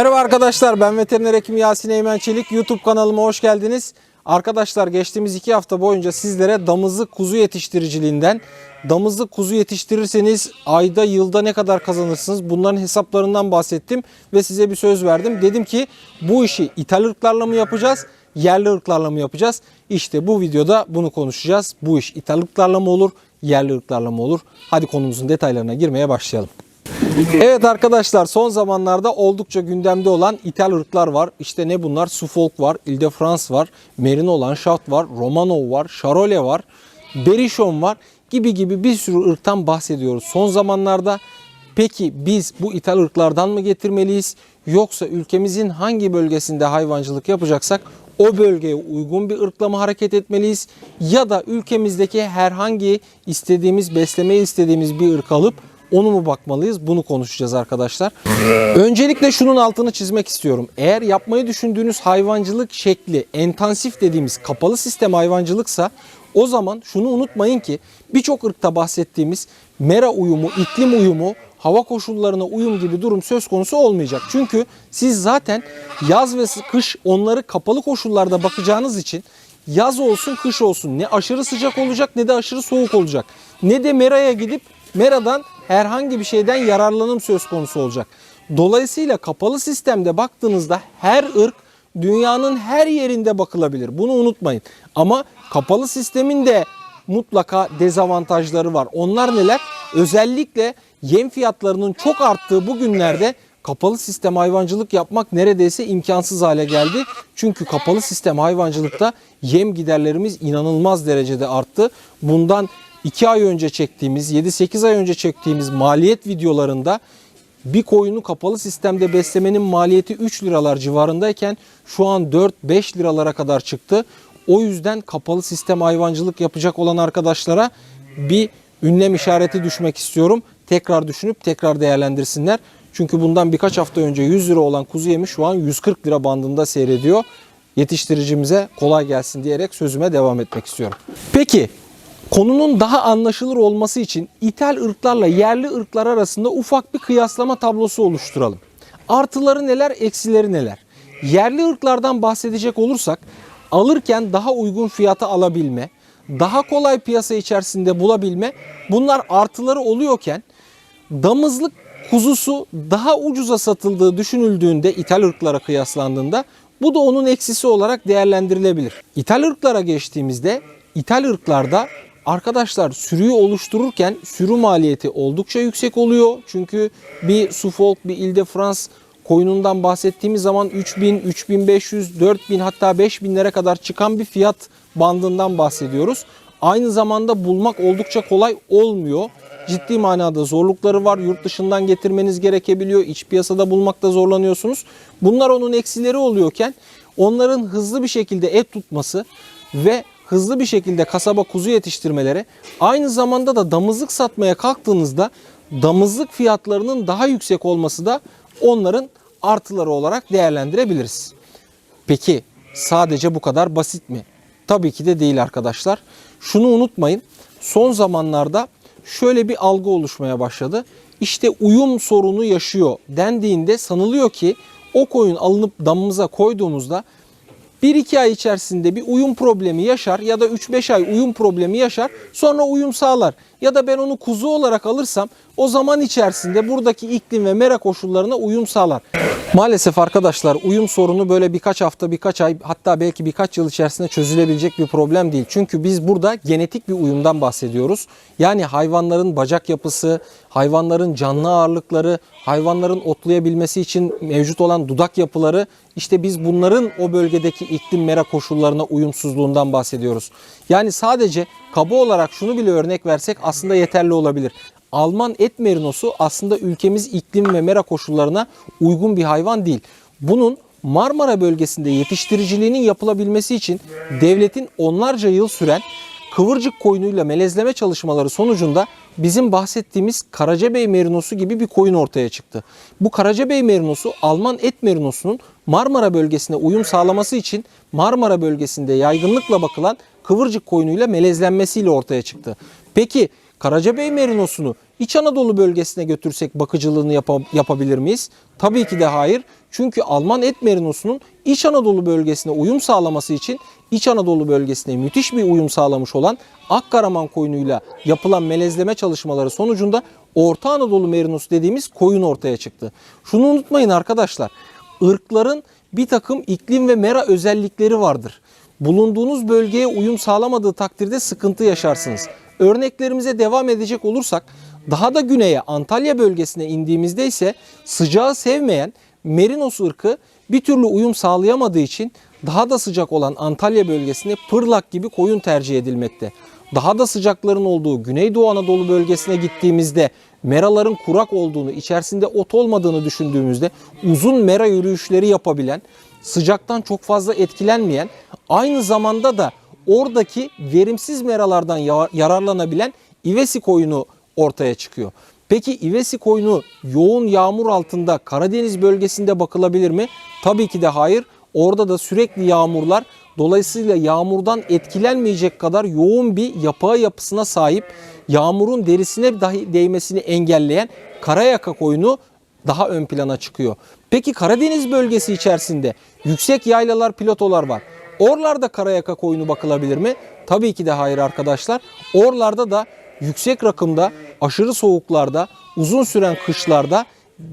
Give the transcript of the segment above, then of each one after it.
Merhaba arkadaşlar ben veteriner hekim Yasin Eymen Çelik YouTube kanalıma hoş geldiniz. Arkadaşlar geçtiğimiz iki hafta boyunca sizlere damızlık kuzu yetiştiriciliğinden damızlık kuzu yetiştirirseniz ayda yılda ne kadar kazanırsınız bunların hesaplarından bahsettim ve size bir söz verdim. Dedim ki bu işi ithal ırklarla mı yapacağız yerli ırklarla mı yapacağız? İşte bu videoda bunu konuşacağız. Bu iş ithal ırklarla mı olur yerli ırklarla mı olur? Hadi konumuzun detaylarına girmeye başlayalım. Evet arkadaşlar son zamanlarda oldukça gündemde olan ithal ırklar var. İşte ne bunlar? Suffolk var, Ile France var, Merino Landschaft var, Romanov var, Charolais var, Berishon var gibi gibi bir sürü ırktan bahsediyoruz son zamanlarda. Peki biz bu ithal ırklardan mı getirmeliyiz? Yoksa ülkemizin hangi bölgesinde hayvancılık yapacaksak o bölgeye uygun bir ırkla mı hareket etmeliyiz? Ya da ülkemizdeki herhangi istediğimiz, beslemeyi istediğimiz bir ırk alıp onu mu bakmalıyız? Bunu konuşacağız arkadaşlar. Öncelikle şunun altını çizmek istiyorum. Eğer yapmayı düşündüğünüz hayvancılık şekli intensif dediğimiz kapalı sistem hayvancılıksa o zaman şunu unutmayın ki birçok ırkta bahsettiğimiz mera uyumu, iklim uyumu, hava koşullarına uyum gibi durum söz konusu olmayacak. Çünkü siz zaten yaz ve kış onları kapalı koşullarda bakacağınız için yaz olsun kış olsun ne aşırı sıcak olacak ne de aşırı soğuk olacak. Ne de meraya gidip meradan herhangi bir şeyden yararlanım söz konusu olacak. Dolayısıyla kapalı sistemde baktığınızda her ırk dünyanın her yerinde bakılabilir. Bunu unutmayın. Ama kapalı sistemin de mutlaka dezavantajları var. Onlar neler? Özellikle yem fiyatlarının çok arttığı bu günlerde kapalı sistem hayvancılık yapmak neredeyse imkansız hale geldi. Çünkü kapalı sistem hayvancılıkta yem giderlerimiz inanılmaz derecede arttı. Bundan 2 ay önce çektiğimiz, 7-8 ay önce çektiğimiz maliyet videolarında bir koyunu kapalı sistemde beslemenin maliyeti 3 liralar civarındayken şu an 4-5 liralara kadar çıktı. O yüzden kapalı sistem hayvancılık yapacak olan arkadaşlara bir ünlem işareti düşmek istiyorum. Tekrar düşünüp tekrar değerlendirsinler. Çünkü bundan birkaç hafta önce 100 lira olan kuzu yemi şu an 140 lira bandında seyrediyor. Yetiştiricimize kolay gelsin diyerek sözüme devam etmek istiyorum. Peki Konunun daha anlaşılır olması için ithal ırklarla yerli ırklar arasında ufak bir kıyaslama tablosu oluşturalım. Artıları neler, eksileri neler? Yerli ırklardan bahsedecek olursak alırken daha uygun fiyata alabilme, daha kolay piyasa içerisinde bulabilme bunlar artıları oluyorken damızlık kuzusu daha ucuza satıldığı düşünüldüğünde ithal ırklara kıyaslandığında bu da onun eksisi olarak değerlendirilebilir. İthal ırklara geçtiğimizde ithal ırklarda Arkadaşlar sürüyü oluştururken sürü maliyeti oldukça yüksek oluyor. Çünkü bir Suffolk, bir Ile de France koyunundan bahsettiğimiz zaman 3000, 3500, 4000 hatta 5000'lere kadar çıkan bir fiyat bandından bahsediyoruz. Aynı zamanda bulmak oldukça kolay olmuyor. Ciddi manada zorlukları var. Yurt dışından getirmeniz gerekebiliyor. İç piyasada bulmakta zorlanıyorsunuz. Bunlar onun eksileri oluyorken onların hızlı bir şekilde et tutması ve hızlı bir şekilde kasaba kuzu yetiştirmeleri aynı zamanda da damızlık satmaya kalktığınızda damızlık fiyatlarının daha yüksek olması da onların artıları olarak değerlendirebiliriz. Peki sadece bu kadar basit mi? Tabii ki de değil arkadaşlar. Şunu unutmayın. Son zamanlarda şöyle bir algı oluşmaya başladı. İşte uyum sorunu yaşıyor dendiğinde sanılıyor ki o koyun alınıp damımıza koyduğumuzda 1-2 ay içerisinde bir uyum problemi yaşar ya da 3-5 ay uyum problemi yaşar sonra uyum sağlar. Ya da ben onu kuzu olarak alırsam o zaman içerisinde buradaki iklim ve mera koşullarına uyum sağlar. Maalesef arkadaşlar uyum sorunu böyle birkaç hafta, birkaç ay hatta belki birkaç yıl içerisinde çözülebilecek bir problem değil. Çünkü biz burada genetik bir uyumdan bahsediyoruz. Yani hayvanların bacak yapısı, hayvanların canlı ağırlıkları, hayvanların otlayabilmesi için mevcut olan dudak yapıları işte biz bunların o bölgedeki iklim mera koşullarına uyumsuzluğundan bahsediyoruz. Yani sadece kaba olarak şunu bile örnek versek aslında yeterli olabilir. Alman et merinosu aslında ülkemiz iklim ve mera koşullarına uygun bir hayvan değil. Bunun Marmara bölgesinde yetiştiriciliğinin yapılabilmesi için devletin onlarca yıl süren kıvırcık koyunuyla melezleme çalışmaları sonucunda bizim bahsettiğimiz Karacabey merinosu gibi bir koyun ortaya çıktı. Bu Karacabey merinosu Alman et merinosunun Marmara bölgesine uyum sağlaması için Marmara bölgesinde yaygınlıkla bakılan kıvırcık koyunuyla melezlenmesiyle ortaya çıktı. Peki Karacabey merinosunu İç Anadolu bölgesine götürsek bakıcılığını yap- yapabilir miyiz? Tabii ki de hayır. Çünkü Alman et merinosunun İç Anadolu bölgesine uyum sağlaması için İç Anadolu bölgesine müthiş bir uyum sağlamış olan Akkaraman koyunuyla yapılan melezleme çalışmaları sonucunda Orta Anadolu merinosu dediğimiz koyun ortaya çıktı. Şunu unutmayın arkadaşlar. ırkların bir takım iklim ve mera özellikleri vardır. Bulunduğunuz bölgeye uyum sağlamadığı takdirde sıkıntı yaşarsınız. Örneklerimize devam edecek olursak daha da güneye Antalya bölgesine indiğimizde ise sıcağı sevmeyen merinos ırkı bir türlü uyum sağlayamadığı için daha da sıcak olan Antalya bölgesine pırlak gibi koyun tercih edilmekte. Daha da sıcakların olduğu Güneydoğu Anadolu bölgesine gittiğimizde meraların kurak olduğunu, içerisinde ot olmadığını düşündüğümüzde uzun mera yürüyüşleri yapabilen, sıcaktan çok fazla etkilenmeyen, aynı zamanda da oradaki verimsiz meralardan ya- yararlanabilen ivesi koyunu ortaya çıkıyor. Peki ivesi koyunu yoğun yağmur altında Karadeniz bölgesinde bakılabilir mi? Tabii ki de hayır. Orada da sürekli yağmurlar dolayısıyla yağmurdan etkilenmeyecek kadar yoğun bir yapağı yapısına sahip yağmurun derisine dahi değmesini engelleyen karayaka koyunu daha ön plana çıkıyor. Peki Karadeniz bölgesi içerisinde yüksek yaylalar, platolar var. Oralarda karayaka koyunu bakılabilir mi? Tabii ki de hayır arkadaşlar. Oralarda da yüksek rakımda, aşırı soğuklarda, uzun süren kışlarda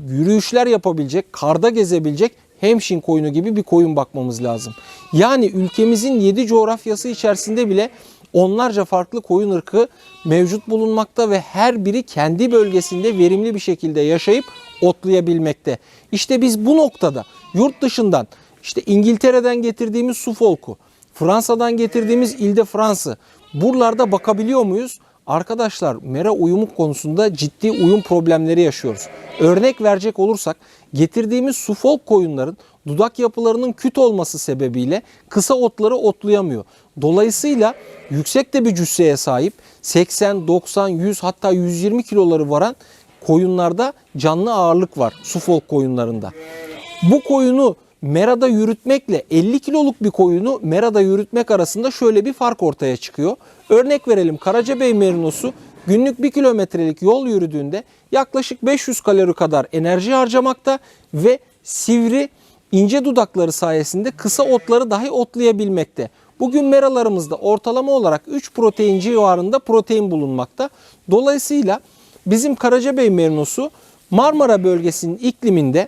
yürüyüşler yapabilecek, karda gezebilecek hemşin koyunu gibi bir koyun bakmamız lazım. Yani ülkemizin 7 coğrafyası içerisinde bile onlarca farklı koyun ırkı mevcut bulunmakta ve her biri kendi bölgesinde verimli bir şekilde yaşayıp otlayabilmekte. İşte biz bu noktada yurt dışından işte İngiltere'den getirdiğimiz Suffolk'u, Fransa'dan getirdiğimiz İlde Fransı buralarda bakabiliyor muyuz? Arkadaşlar mera uyumu konusunda ciddi uyum problemleri yaşıyoruz. Örnek verecek olursak getirdiğimiz Suffolk koyunların dudak yapılarının küt olması sebebiyle kısa otları otlayamıyor. Dolayısıyla yüksek de bir cüsseye sahip 80, 90, 100 hatta 120 kiloları varan koyunlarda canlı ağırlık var Suffolk koyunlarında. Bu koyunu merada yürütmekle 50 kiloluk bir koyunu merada yürütmek arasında şöyle bir fark ortaya çıkıyor. Örnek verelim Karacabey merinosu günlük 1 kilometrelik yol yürüdüğünde yaklaşık 500 kalori kadar enerji harcamakta ve sivri ince dudakları sayesinde kısa otları dahi otlayabilmekte. Bugün meralarımızda ortalama olarak 3 protein civarında protein bulunmakta. Dolayısıyla bizim Karacabey merinosu Marmara bölgesinin ikliminde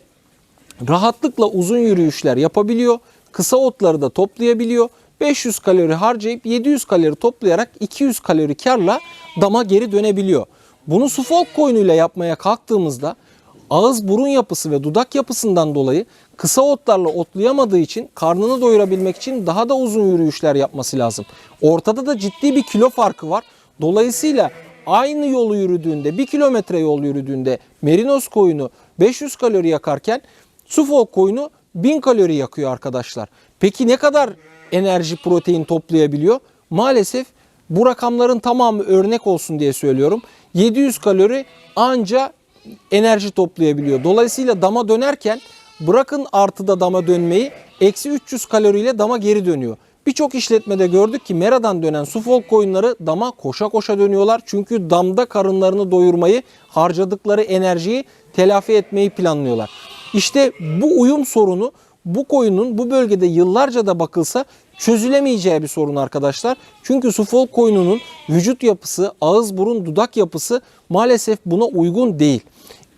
rahatlıkla uzun yürüyüşler yapabiliyor. Kısa otları da toplayabiliyor. 500 kalori harcayıp 700 kalori toplayarak 200 kalori karla dama geri dönebiliyor. Bunu Suffolk koyunuyla yapmaya kalktığımızda ağız burun yapısı ve dudak yapısından dolayı kısa otlarla otlayamadığı için karnını doyurabilmek için daha da uzun yürüyüşler yapması lazım. Ortada da ciddi bir kilo farkı var. Dolayısıyla aynı yolu yürüdüğünde 1 kilometre yol yürüdüğünde merinos koyunu 500 kalori yakarken Suffolk koyunu 1000 kalori yakıyor arkadaşlar. Peki ne kadar enerji protein toplayabiliyor? Maalesef bu rakamların tamamı örnek olsun diye söylüyorum. 700 kalori anca enerji toplayabiliyor. Dolayısıyla dama dönerken bırakın artıda dama dönmeyi eksi 300 kaloriyle dama geri dönüyor. Birçok işletmede gördük ki meradan dönen Suffolk koyunları dama koşa koşa dönüyorlar. Çünkü damda karınlarını doyurmayı, harcadıkları enerjiyi telafi etmeyi planlıyorlar. İşte bu uyum sorunu bu koyunun bu bölgede yıllarca da bakılsa çözülemeyeceği bir sorun arkadaşlar. Çünkü Suffolk koyununun vücut yapısı, ağız, burun, dudak yapısı maalesef buna uygun değil.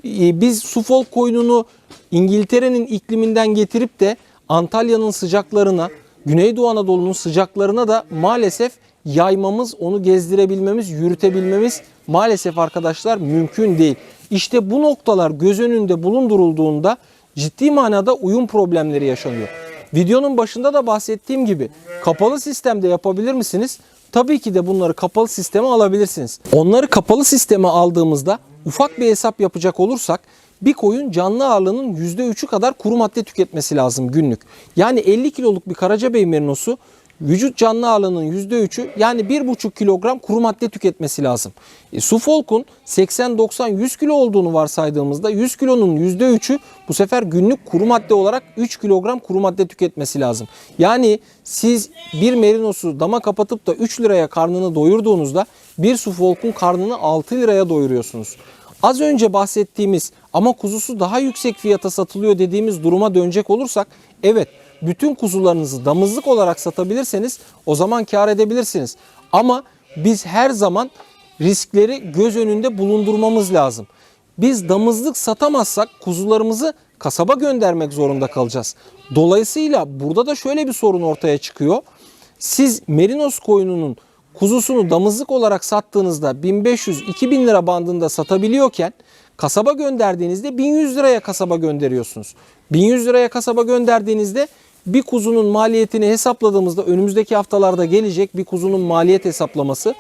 Ee, Biz Suffolk koyununu İngiltere'nin ikliminden getirip de Antalya'nın sıcaklarına, Güneydoğu Anadolu'nun sıcaklarına da maalesef yaymamız, onu gezdirebilmemiz, yürütebilmemiz maalesef arkadaşlar mümkün değil. İşte bu noktalar göz önünde bulundurulduğunda ciddi manada uyum problemleri yaşanıyor. Videonun başında da bahsettiğim gibi kapalı sistemde yapabilir misiniz? Tabii ki de bunları kapalı sisteme alabilirsiniz. Onları kapalı sisteme aldığımızda ufak bir hesap yapacak olursak bir koyun canlı ağırlığının %3'ü kadar kuru madde tüketmesi lazım günlük. Yani 50 kiloluk bir Karacabey merinosu vücut canlı ağırlığının %3'ü yani 1,5 kilogram kuru madde tüketmesi lazım. E, Suffolk'un 80, 90, 100 kilo olduğunu varsaydığımızda 100 kilonun %3'ü bu sefer günlük kuru madde olarak 3 kilogram kuru madde tüketmesi lazım. Yani siz bir merinosu dama kapatıp da 3 liraya karnını doyurduğunuzda bir Suffolk'un karnını 6 liraya doyuruyorsunuz. Az önce bahsettiğimiz ama kuzusu daha yüksek fiyata satılıyor dediğimiz duruma dönecek olursak evet bütün kuzularınızı damızlık olarak satabilirseniz o zaman kar edebilirsiniz. Ama biz her zaman riskleri göz önünde bulundurmamız lazım. Biz damızlık satamazsak kuzularımızı kasaba göndermek zorunda kalacağız. Dolayısıyla burada da şöyle bir sorun ortaya çıkıyor. Siz merinos koyununun kuzusunu damızlık olarak sattığınızda 1500-2000 lira bandında satabiliyorken kasaba gönderdiğinizde 1100 liraya kasaba gönderiyorsunuz. 1100 liraya kasaba gönderdiğinizde bir kuzunun maliyetini hesapladığımızda önümüzdeki haftalarda gelecek bir kuzunun maliyet hesaplaması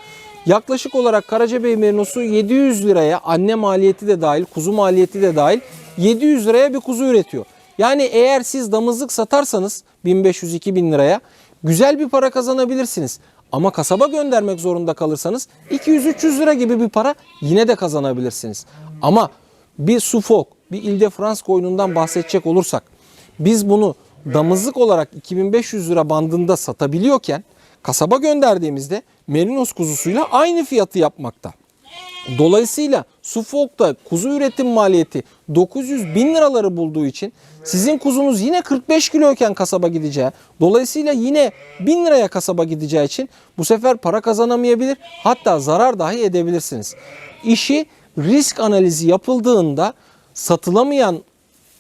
yaklaşık olarak Karacabey merinosu 700 liraya anne maliyeti de dahil kuzu maliyeti de dahil 700 liraya bir kuzu üretiyor. Yani eğer siz damızlık satarsanız 1500-2000 liraya güzel bir para kazanabilirsiniz. Ama kasaba göndermek zorunda kalırsanız 200-300 lira gibi bir para yine de kazanabilirsiniz. Ama bir Suffolk, bir Ile de France koyunundan bahsedecek olursak biz bunu damızlık olarak 2500 lira bandında satabiliyorken kasaba gönderdiğimizde merinos kuzusuyla aynı fiyatı yapmakta. Dolayısıyla Suffolk'ta kuzu üretim maliyeti 900 bin liraları bulduğu için sizin kuzunuz yine 45 kiloyken kasaba gideceği. Dolayısıyla yine 1000 liraya kasaba gideceği için bu sefer para kazanamayabilir. Hatta zarar dahi edebilirsiniz. İşi risk analizi yapıldığında satılamayan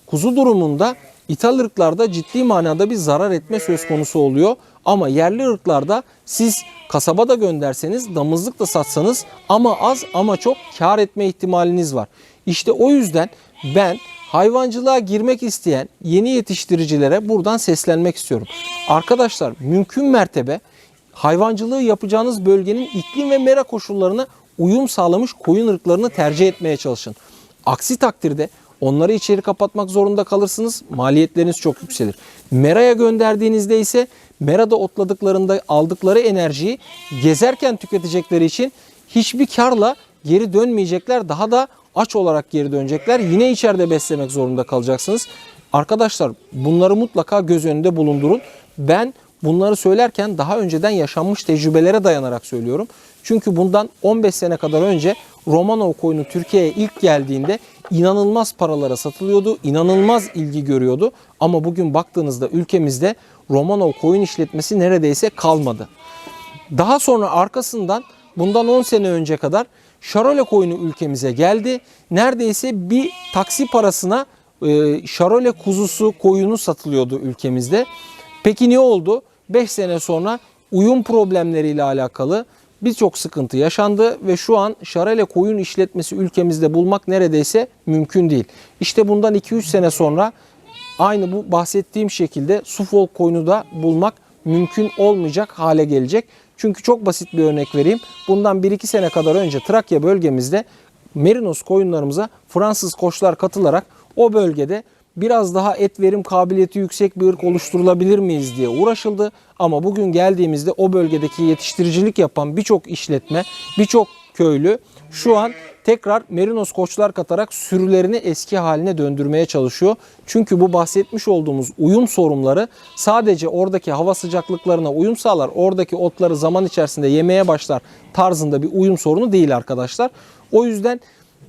kuzu durumunda ithal ırklarda ciddi manada bir zarar etme söz konusu oluyor. Ama yerli ırklarda siz kasaba da gönderseniz, damızlık da satsanız ama az ama çok kar etme ihtimaliniz var. İşte o yüzden ben hayvancılığa girmek isteyen yeni yetiştiricilere buradan seslenmek istiyorum. Arkadaşlar mümkün mertebe hayvancılığı yapacağınız bölgenin iklim ve mera koşullarına uyum sağlamış koyun ırklarını tercih etmeye çalışın. Aksi takdirde onları içeri kapatmak zorunda kalırsınız. Maliyetleriniz çok yükselir. Meraya gönderdiğinizde ise merada otladıklarında aldıkları enerjiyi gezerken tüketecekleri için hiçbir karla geri dönmeyecekler. Daha da aç olarak geri dönecekler. Yine içeride beslemek zorunda kalacaksınız. Arkadaşlar bunları mutlaka göz önünde bulundurun. Ben bunları söylerken daha önceden yaşanmış tecrübelere dayanarak söylüyorum. Çünkü bundan 15 sene kadar önce Romanov koyunu Türkiye'ye ilk geldiğinde inanılmaz paralara satılıyordu. inanılmaz ilgi görüyordu. Ama bugün baktığınızda ülkemizde Romanov koyun işletmesi neredeyse kalmadı. Daha sonra arkasından bundan 10 sene önce kadar Şarole koyunu ülkemize geldi. Neredeyse bir taksi parasına e, Şarole kuzusu koyunu satılıyordu ülkemizde. Peki ne oldu? 5 sene sonra uyum problemleriyle alakalı birçok sıkıntı yaşandı ve şu an Şarale koyun işletmesi ülkemizde bulmak neredeyse mümkün değil. İşte bundan 2-3 sene sonra aynı bu bahsettiğim şekilde Suffolk koyunu da bulmak mümkün olmayacak hale gelecek. Çünkü çok basit bir örnek vereyim. Bundan 1-2 sene kadar önce Trakya bölgemizde Merinos koyunlarımıza Fransız koçlar katılarak o bölgede biraz daha et verim kabiliyeti yüksek bir ırk oluşturulabilir miyiz diye uğraşıldı. Ama bugün geldiğimizde o bölgedeki yetiştiricilik yapan birçok işletme, birçok köylü şu an tekrar merinos koçlar katarak sürülerini eski haline döndürmeye çalışıyor. Çünkü bu bahsetmiş olduğumuz uyum sorunları sadece oradaki hava sıcaklıklarına uyum sağlar, oradaki otları zaman içerisinde yemeye başlar tarzında bir uyum sorunu değil arkadaşlar. O yüzden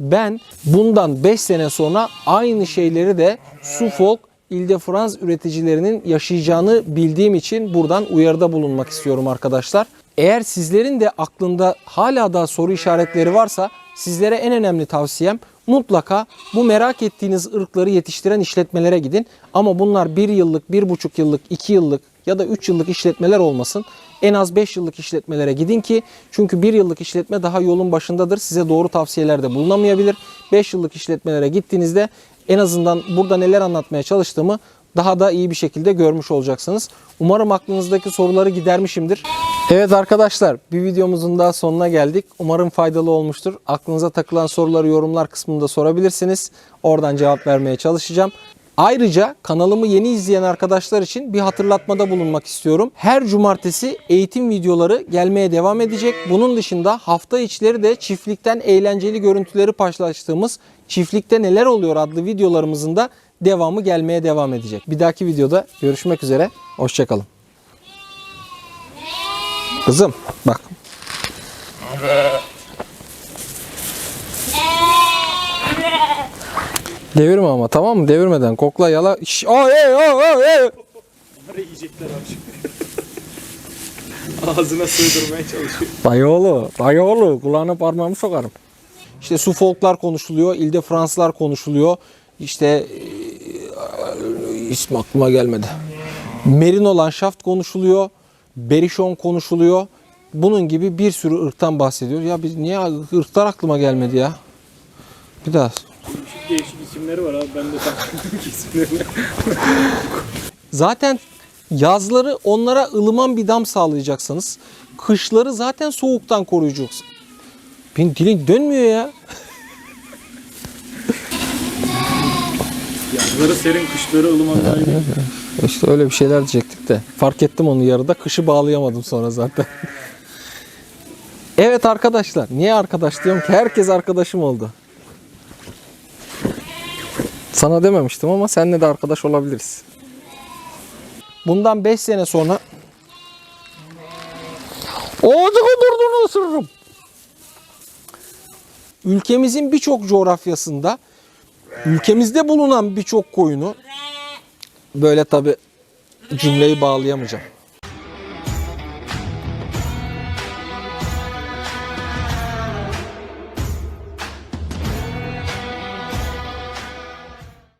ben bundan 5 sene sonra aynı şeyleri de Suffolk İlde Frans üreticilerinin yaşayacağını bildiğim için buradan uyarıda bulunmak istiyorum arkadaşlar. Eğer sizlerin de aklında hala da soru işaretleri varsa sizlere en önemli tavsiyem mutlaka bu merak ettiğiniz ırkları yetiştiren işletmelere gidin. Ama bunlar 1 yıllık, 1,5 yıllık, 2 yıllık ya da 3 yıllık işletmeler olmasın. En az 5 yıllık işletmelere gidin ki çünkü 1 yıllık işletme daha yolun başındadır. Size doğru tavsiyelerde bulunamayabilir. 5 yıllık işletmelere gittiğinizde en azından burada neler anlatmaya çalıştığımı daha da iyi bir şekilde görmüş olacaksınız. Umarım aklınızdaki soruları gidermişimdir. Evet arkadaşlar bir videomuzun daha sonuna geldik. Umarım faydalı olmuştur. Aklınıza takılan soruları yorumlar kısmında sorabilirsiniz. Oradan cevap vermeye çalışacağım. Ayrıca kanalımı yeni izleyen arkadaşlar için bir hatırlatmada bulunmak istiyorum. Her cumartesi eğitim videoları gelmeye devam edecek. Bunun dışında hafta içleri de çiftlikten eğlenceli görüntüleri paylaştığımız Çiftlikte Neler Oluyor adlı videolarımızın da devamı gelmeye devam edecek. Bir dahaki videoda görüşmek üzere. Hoşçakalın. Kızım bak. Devirme ama tamam mı? Devirmeden kokla yala. Şş, ay, ay, ay, ay, ay. Bunları yiyecekler abi Ağzına sığdırmaya çalışıyor. Dayı oğlu, dayı oğlu. Kulağına parmağımı sokarım. İşte Suffolklar konuşuluyor, İlde Fransızlar konuşuluyor. İşte eee, ismi aklıma gelmedi. Merino Landschaft konuşuluyor. Berişon konuşuluyor. Bunun gibi bir sürü ırktan bahsediyor. Ya biz niye ırklar aklıma gelmedi ya? Bir daha. Değişik değişik isimleri var abi. Ben de isimlerini. Zaten yazları onlara ılıman bir dam sağlayacaksanız kışları zaten soğuktan koruyacaksın. Benim dilim dönmüyor ya. Yazları serin, kışları ılıman daha iyi? İşte öyle bir şeyler diyecektik de. Fark ettim onu yarıda. Kışı bağlayamadım sonra zaten. evet arkadaşlar. Niye arkadaş diyorum ki? Herkes arkadaşım oldu. Sana dememiştim ama seninle de arkadaş olabiliriz. Bundan 5 sene sonra Ağacı kudurduğunu ısırırım. Ülkemizin birçok coğrafyasında ülkemizde bulunan birçok koyunu böyle tabi cümleyi bağlayamayacağım.